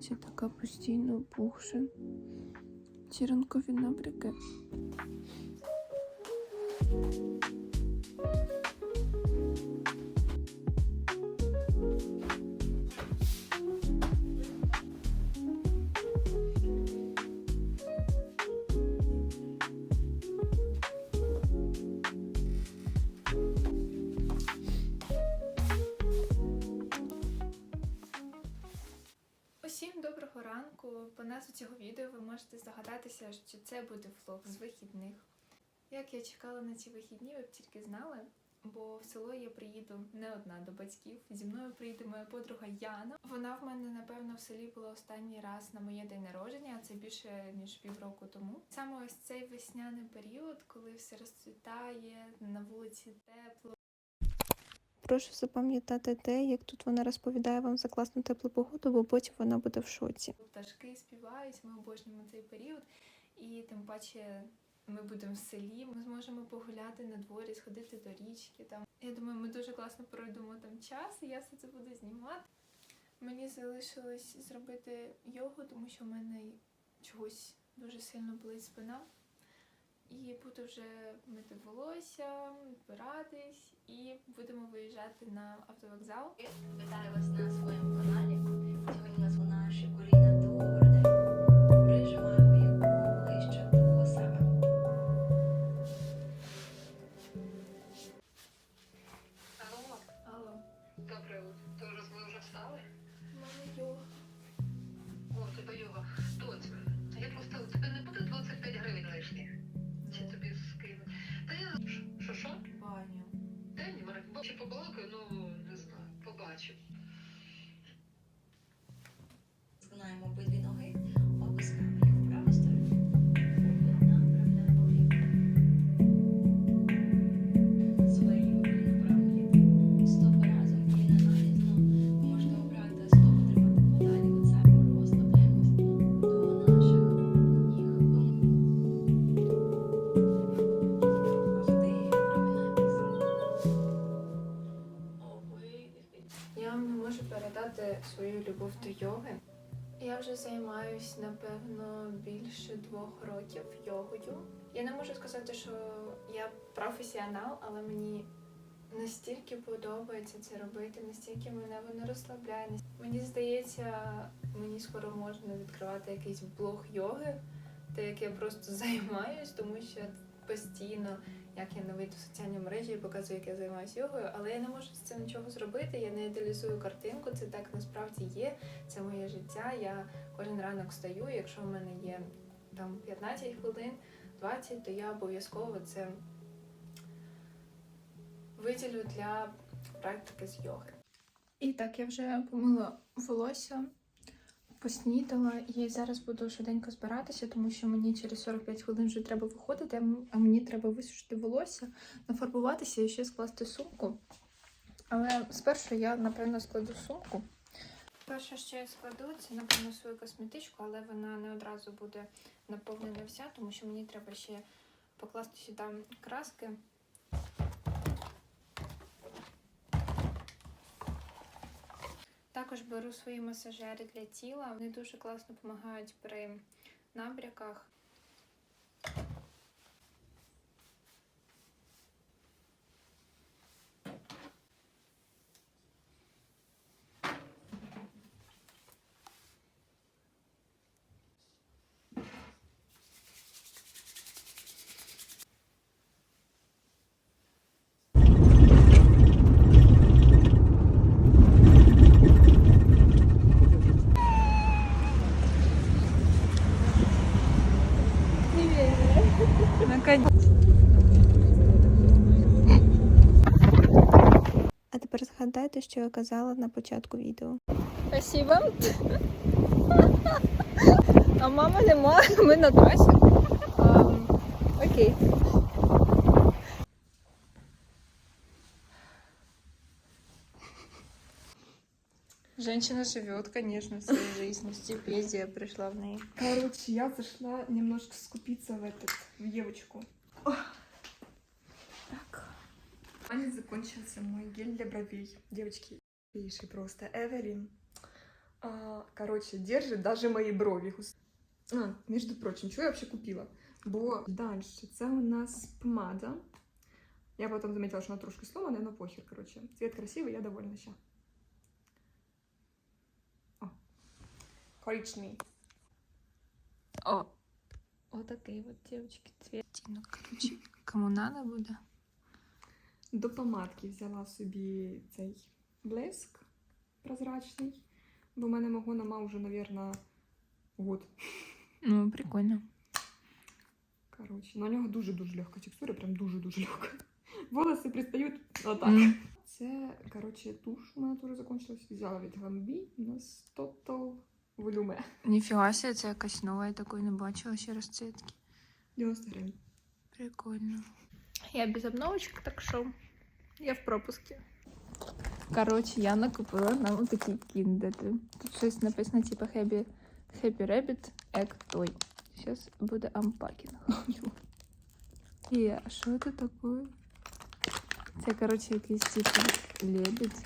знаєте, така постійно пухша. Ці ранкові набряки. Доброго ранку. По назві цього відео ви можете здогадатися, що це буде влог з вихідних. Як я чекала на ці вихідні, ви б тільки знали, бо в село я приїду не одна до батьків. Зі мною приїде моя подруга Яна. Вона в мене, напевно, в селі була останній раз на моє день народження, а це більше ніж півроку тому. Саме ось цей весняний період, коли все розцвітає, на вулиці тепло. Прошу запам'ятати те, як тут вона розповідає вам за класну теплу погоду, бо потім вона буде в шоці. Пташки співають, ми обожнюємо цей період, і тим паче ми будемо в селі. Ми зможемо погуляти на дворі, сходити до річки. Там я думаю, ми дуже класно проведемо там час, і я все це буду знімати. Мені залишилось зробити йогу, тому що в мене чогось дуже сильно болить спина. І буду вже мити волосся, збиратись, і будемо виїжджати на автовокзал. Вітаю вас на своєму каналі. Сьогодні у нас вона Шикуріна знаю, двох років йогою. Я не можу сказати, що я професіонал, але мені настільки подобається це робити, настільки мене воно розслабляє. Мені здається, мені скоро можна відкривати якийсь блог йоги, те, як я просто займаюсь, тому що постійно як я не вийду в соціальні мережі і показую, як я займаюся йогою, але я не можу з цим нічого зробити. Я не ідеалізую картинку. Це так насправді є. Це моє життя. Я кожен ранок встаю. Якщо в мене є там 15 хвилин, 20, то я обов'язково це виділю для практики з йоги. І так, я вже помила волосся, поснідала і зараз буду швиденько збиратися, тому що мені через 45 хвилин вже треба виходити, а мені треба висушити волосся, нафарбуватися і ще скласти сумку. Але спершу я, напевно, складу сумку. Перше, що я складу, це, напевно, свою косметичку, але вона не одразу буде наповнена вся, тому що мені треба ще покласти сюди краски. Також беру свої масажери для тіла. Вони дуже класно допомагають при набряках. Згадайте, що я казала на початку відео. Спасибо. А мами нема, ми на трасі. Окей. Женщина живет, конечно, своей жизнью. Стипендия пришла в ней. Короче, я зашла немножко скупиться в этот, в девочку. У меня закончился мой гель для бровей. Девочки, пиши просто Эверин. А, короче, держит даже мои брови. А, между прочим, что я вообще купила? Бо дальше, це у нас помада. Я потом заметила, что она трошки сломана, но похер, короче. Цвет красивый, я довольна ща. О, коричневый. О, отакий от, дівчатки, цвіт. Ну, коротше, кому надо буде. До помадки взяла собі цей блиск прозрачний, бо в мене мого нема вже, навірно, год. Ну, прикольно. Коротше, на нього дуже-дуже легка текстура, прям дуже-дуже легка. Волоси пристають отак. М. Це, коротше, туш у мене теж закончилась. Взяла від Гамбі у нас Total Volume. Ніфіга себе, це якась нова, я такої не бачила ще розцвітки. 90 гривень. Прикольно. Я без обновочек, так що я в пропуске. Коротше, я накупила нам такі кіндери. Тут щось написано, типу Happy, Happy Rabbit Egg Toy. Зараз буде ампакінг. І а що це таке? Це, коротше, якийсь типу лебедь.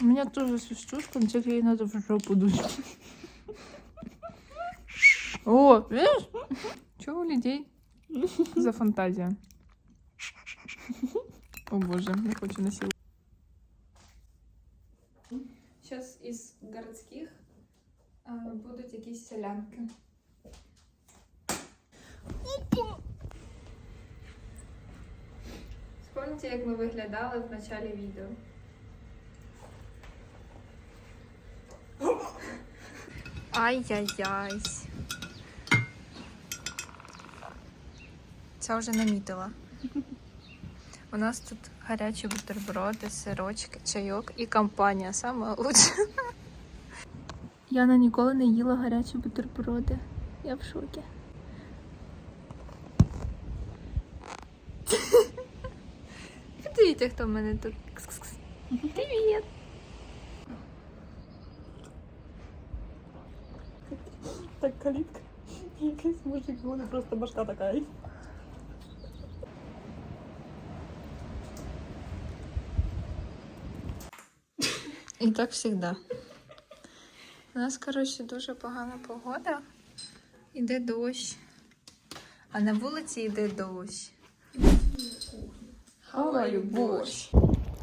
У меня тоже свистушка, но тільки її надо в жопу дуть. О, видишь? Чего у людей За фантазія? О боже, не хочу на силу. Зараз із городських а, будуть якісь селянки. Вспомните, як ми виглядали в началі відео. Ай-яй-яй. Це вже намітила. У нас тут гарячі бутерброди, сирочки, чайок і компанія саме лучше. Яна ніколи не їла гарячі бутерброди. Я в шокі. Подивіться, хто в мене тут. Привіт! Так, калітка. Якийсь мужик, у просто башка така. І так завжди. У нас, коротше, дуже погана погода. Іде дощ. А на вулиці йде дощ. Хаваю борщ.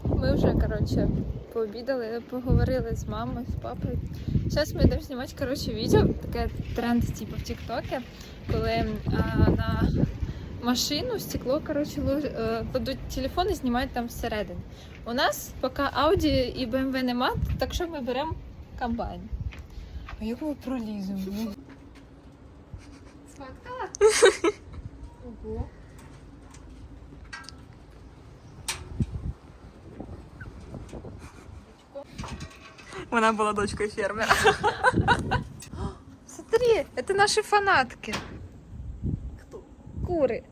Ми вже, коротше, пообідали, поговорили з мамою, з папою. Зараз ми йдемо знімати, коротше, відео, таке тренд, типу, в Тіктокі, коли а, на машину стекло, коротше, лож- е, кладуть телефон і знімають там всередині. У нас поки Audi і BMW нема, так що ми беремо комбайн. А як ми проліземо? Сфоткала? Ого. Вона була дочкою фермера. Смотри, это наши фанатки. Хто? Кури.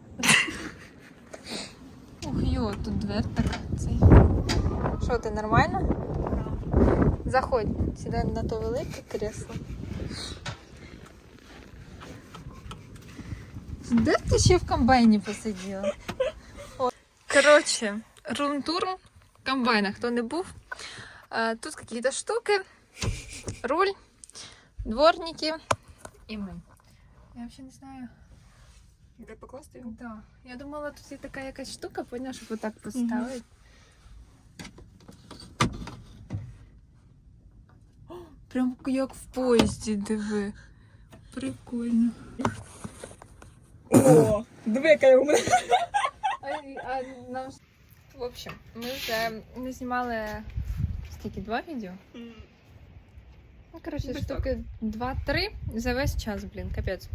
Йо, тут дверь така. Цей. Що ти нормально? Заходь, сідай на то велике кресло. Де ти ще в комбайні посиділа? Коротше, рум-тур комбайна, хто не був. Тут какие-то штуки, руль, дворники і ми. Я взагалі не знаю. Де покласти його? Да. Я думала, тут є така якась штука, поняла, щоб отак поставити. О, Прям як в поїзді, диви. Прикольно. О, двикає у мене. А, а нам... В общем, ми вже не знімали скільки, два відео? Ну, коротше, Десь штуки 2-3 за весь час, блін, капець.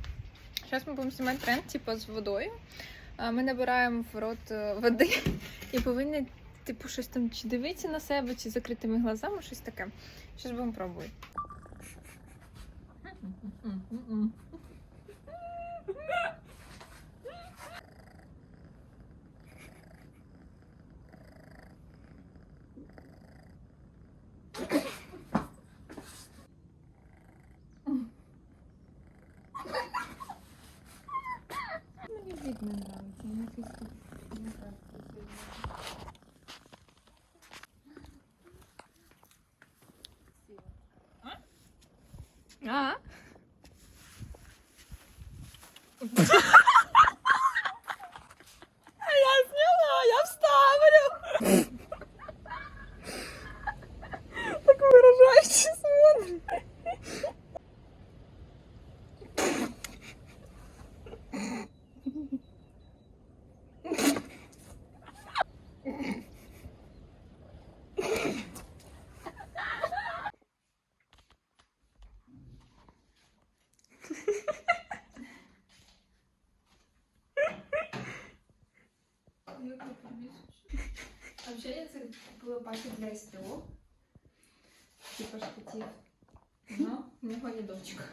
Зараз ми будемо знімати тренд, типу, з водою. Ми набираємо в рот е, води і повинні, типу, щось там чи дивитися на себе, чи закритими глазами, щось таке. Зараз будемо пробувати. Мені вид не нравиться, мені якось тут не так красиво. А? Я сняла, я вставлю. Так выражающе смотрит. Вообще було пакет для СТО. Типа штатив. Но у него є дочка.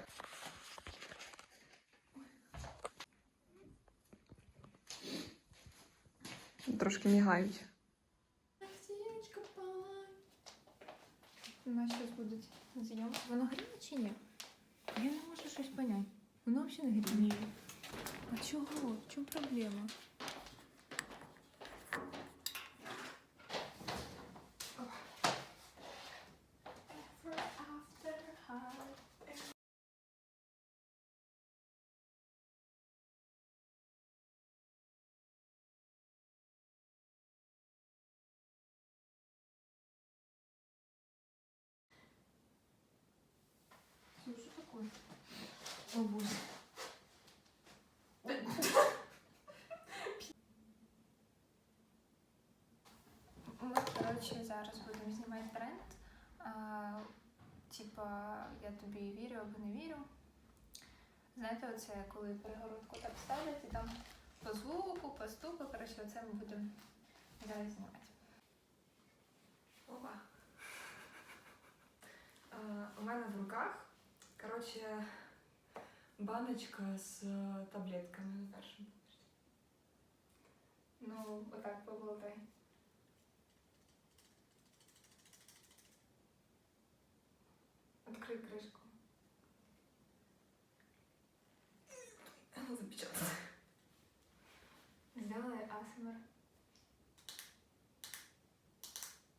Трошки мігають. У нас зараз будуть зйомки. Воно гріє чи ні? Я не можу щось поняти. Воно взагалі не гріє. А чого? В чому проблема? Слушай, что такое? О, боже. Ми, коротше, зараз будемо знімати тренд. А, типа, я тобі вірю або не вірю. Знаєте, оце коли перегородку так ставлять і там по звуку, по стуку, коротше, оце ми будемо зараз знімати. Опа. У мене в руках, коротше, баночка з е, таблетками на першому. Ну, отак поболтай. Открий кришку. Запечатала. Сделай АСМР.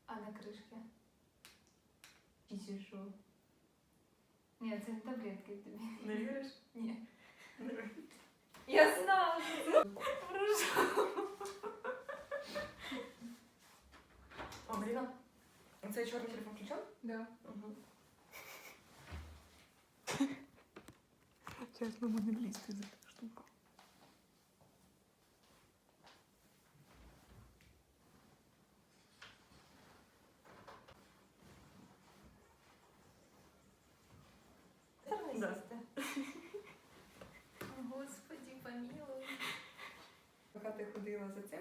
А на кришке? Чи що? Ні, це не таблетки тобі. Не віриш? Ні. Я знала, що це хорошо. О, Маріна, цей чорний телефон включен? Да. Угу. Сейчас мы будем лезть из этой штуки. Да. Господи, помилуй. Поки ти ходила за цим,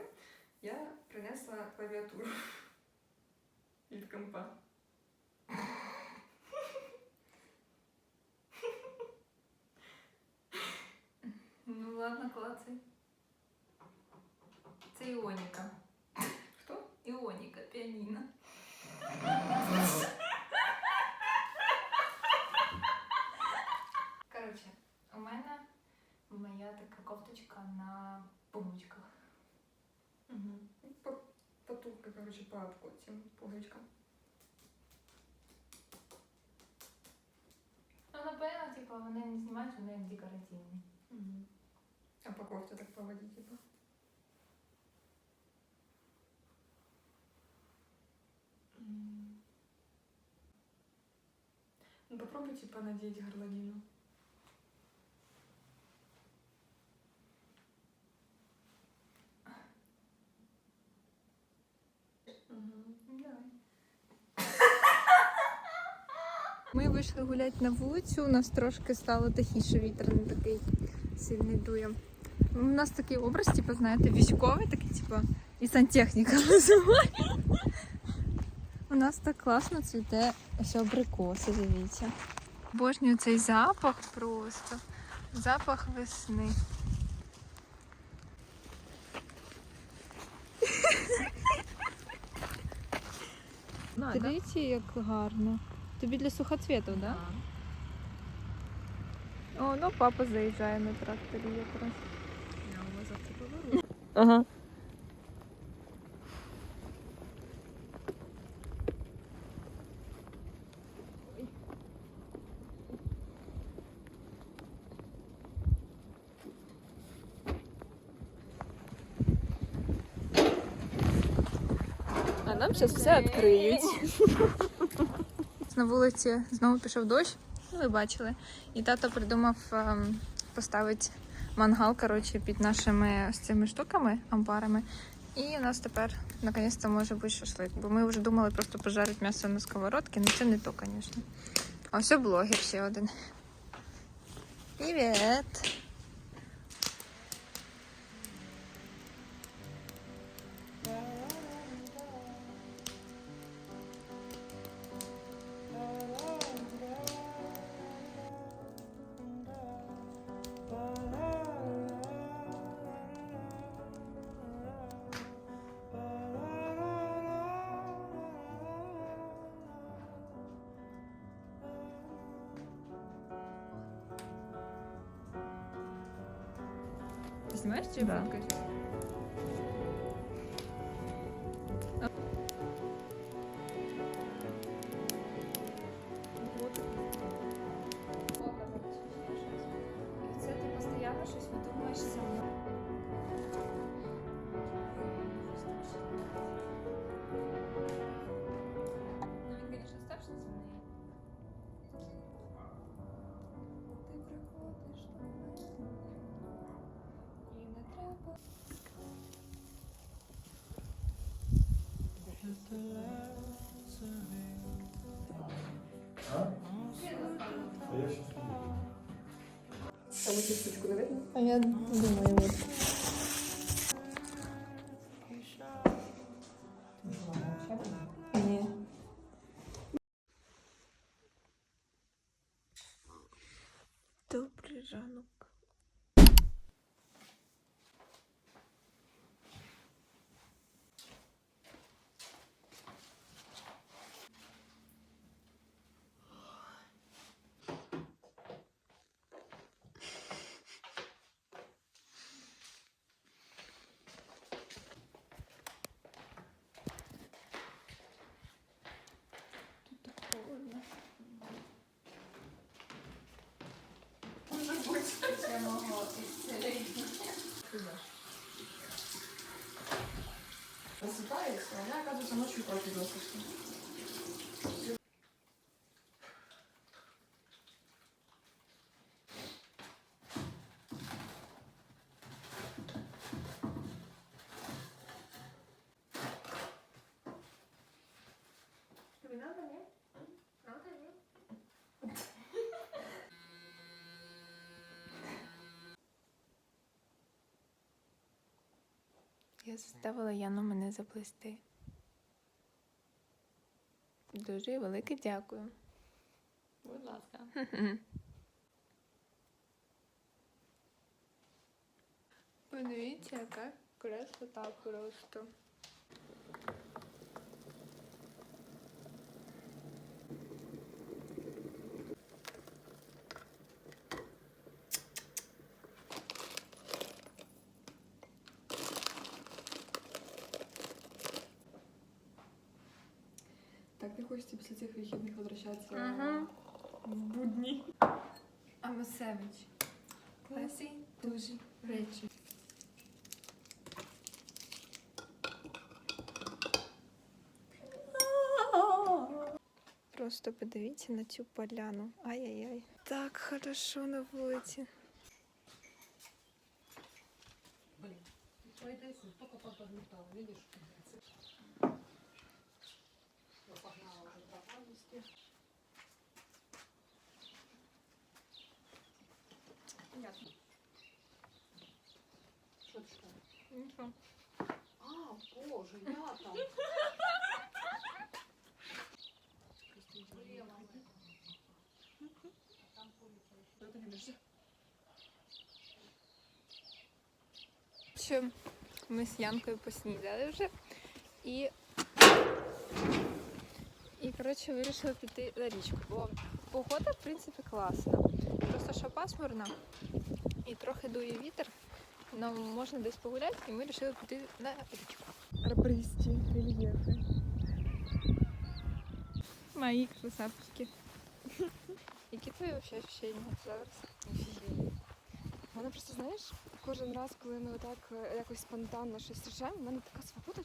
я принесла клавіатуру від компа. ладно, клацай. Це Іоніка. Хто? Іоніка, піаніно. Коротше, у мене моя така кофточка на пумочках. Угу. Потулка, короче, по обку цим пуговичкам. Ну, напевно, типу, вони не знімають, вони як декоративні. Угу. А по кофте так по воді, типа. Ну, попробуй, типа, надеть горловину. Ми вийшли гуляти на вулицю, у нас трошки стало тихіше, вітер не такий сильний дує. У нас такий образ, типу, знаєте, військовий, такий, типу, і сантехніка називає. У нас так класно цвіте ось абрикоси, дивіться. Божнюю цей запах просто. Запах весни. Дивіться, як гарно. Тобі для сухоцвіту, так? Да? О, ну папа заїжджає на тракторі якраз. Ага. А нам зараз все відкриють. На вулиці знову пішов дощ, ви бачили, і тато придумав ем, поставити мангал коротше, під нашими ось цими штуками, амбарами. І у нас тепер наконець-то може бути шашлик. Бо ми вже думали просто пожарити м'ясо на сковородці, але це не то, звісно. А ось блогер ще один. Привіт! Там цю? А я думаю, от. Ні. Добрий ранок. Просыпается, а она, оказывается, ночью прокинулась. Я заставила Яну мене заплести. Дуже велике дякую. Будь ласка. Подивіться, яка красота просто. не хочется после этих выходных возвращаться Ага. в будни. Амосевич. Класі дуже речі. Просто подивіться на цю поляну. Ай-яй-яй. Так хорошо на вулиці. Нічого. А, боже, я там. Що ми з Янкою поснідали вже і. І, коротше, вирішили піти на річку. Бо погода, в принципі, класна. Просто що пасмурно і трохи дує вітер, нам можна десь погуляти, і ми вирішили піти на річку. Провести рельефы. Мої красавчики. Які твої вообще ощущення зараз? Мене просто знаєш, кожен раз, коли ми отак е, якось спонтанно щось рішаємо, в мене така свобода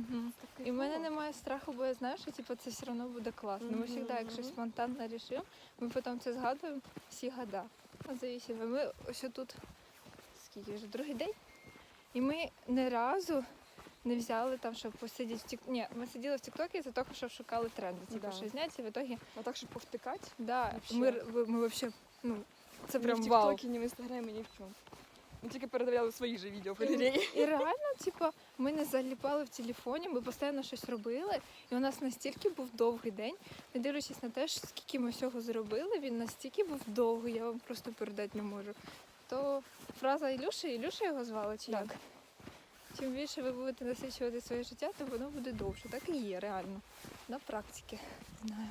чувствується. І в мене немає страху, бо я знаю, що типу, це все одно буде класно. Ми завжди, як щось спонтанно рішимо, ми потім це згадуємо всі года. От зависимо. Ми ось тут скільки вже другий день. І ми не разу не взяли там, щоб посидіти в тік. Ні, ми сиділи в Тіктокі за того, що шукали тренди. Типу, Да. що зняти, в ітогі, А так, щоб повтикати, да, ми, ми, ми вообще, ну, це ні в вау. Тіктокі, ні в Інстаграмі, ні в чому. Ми тільки передивляли свої ж відео в галереї. І реально, типу, ми не заліпали в телефоні, ми постійно щось робили, і у нас настільки був довгий день, не дивлячись на те, скільки ми всього зробили, він настільки був довгий, я вам просто передати не можу. То фраза Ілюші, Ілюша його звали чи як? Чим більше ви будете насичувати своє життя, то воно буде довше. Так і є, реально. На практиці. Знаю.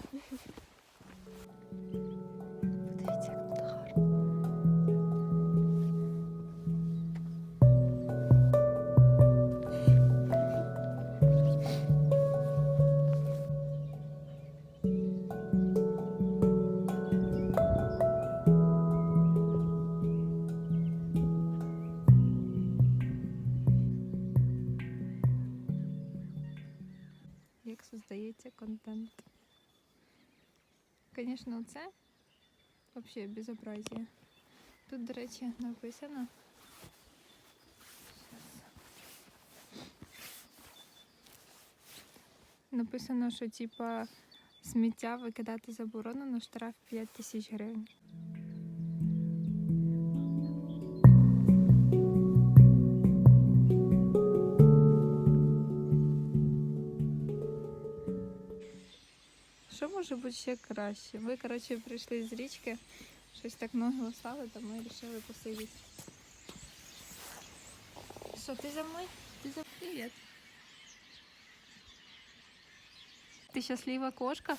Як создається контент. Звісно, це взагалі безобразие. Тут, до речі, написано. Написано, що типа сміття викидати заборонено, штраф 5 тисяч гривень. може бути ще краще? Ми, коротше, прийшли з річки, щось так ноги устали, то ми вирішили посидіти. Що, ти за мною? Ти за Привіт. Ти щаслива кошка?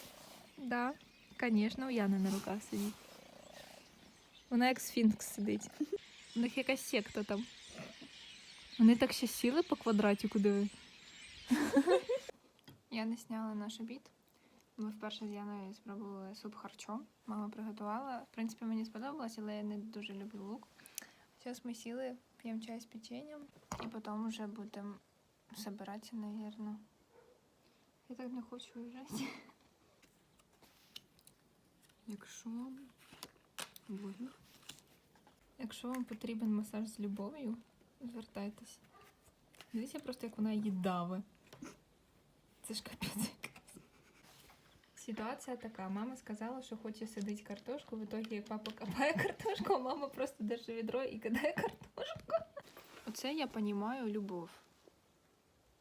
Да. Звісно, у Яни на руках сидить. Вона як сфінкс сидить. У них якась секта там. Вони так ще сіли по квадратику диви. Я не сняла наш обід. Ми вперше з Яною спробували суп харчом. Мама приготувала. В принципі, мені сподобалось, але я не дуже люблю лук. Зараз ми сіли, п'ємо чай з печеньем і потім вже будемо збиратися, мабуть. Я так не хочу уїжджати. Якщо блогер. Якщо вам потрібен масаж з любов'ю, звертайтесь. Дивіться просто, як вона її дави. Це ж капець. Ситуація така. Мама сказала, що хоче садити картошку. В ітогі папа копає картошку, а мама просто держить відро і кидає картошку. Оце я розумію любов.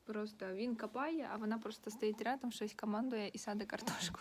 Просто він копає, а вона просто стоїть рядом, щось командує і садить картошку.